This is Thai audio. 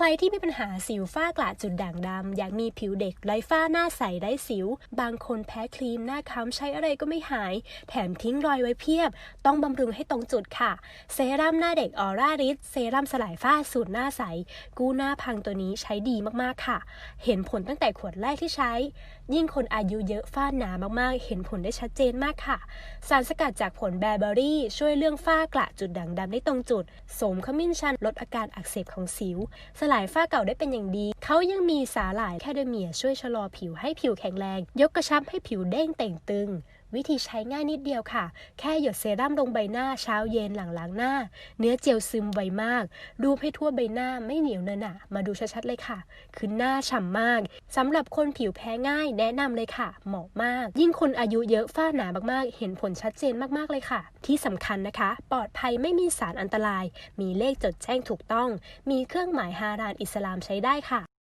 ใครที่มีปัญหาสิวฝ้ากระจุดด่างดำอยากมีผิวเด็กไร้ฝ้าหน้าใสไร้สิว บางคนแพ้ครีมหน้าค้ำใช้อะไรก็ไม่หาย แถมทิ้งรอยไว้เพียบ ต้องบำรุงให้ตรงจุดค่ะ เซรั่มหน้าเด็กออร่าริสเซรั่มสลายฝ้าสูตรหน้าใส กู้หน้าพังตัวนี้ใช้ดีมากๆค่ะ เห็นผลตั้งแต่ขวดแรกที่ใช้ ยิ่งคนอายุเยอะฝ้าหนามากๆ เห็นผลได้ชัดเจนมากค่ะ สารสกัดจากผลแบร์เบอรี่ช่วยเรื่องฝ้ากระจุดด่างดำได้ตรงจุด สมขมิ้นชันลดอาการอักเสบของสิวสลายฝ้าเก่าได้เป็นอย่างดี เขายังมีสาหร่ายแคเดเมียช่วยชะลอผิวให้ผิวแข็งแรง ยกกระชับให้ผิวเด้งเต่งตึง วิธีใช้ง่ายนิดเดียวค่ะ แค่หยดเซรั่มลงใบหน้าเช้าเย็นหลังล้างหน้า เนื้อเจลซึมไวมาก รูปให้ทั่วใบหน้าไม่เหนียวเนอะหนะมาดูชัดๆเลยค่ะ คือหน้าฉ่ำมากสำหรับคนผิวแพ้ง่ายแนะนำเลยค่ะ เหมาะมาก ยิ่งคนอายุเยอะฝ้าหนามากๆ เห็นผลชัดเจนมากๆเลยค่ะ ที่สำคัญนะคะ ปลอดภัยไม่มีสารอันตราย มีเลขจดแจ้งถูกต้อง มีเครื่องหมายฮารานอิสลามใช้ได้ค่ะ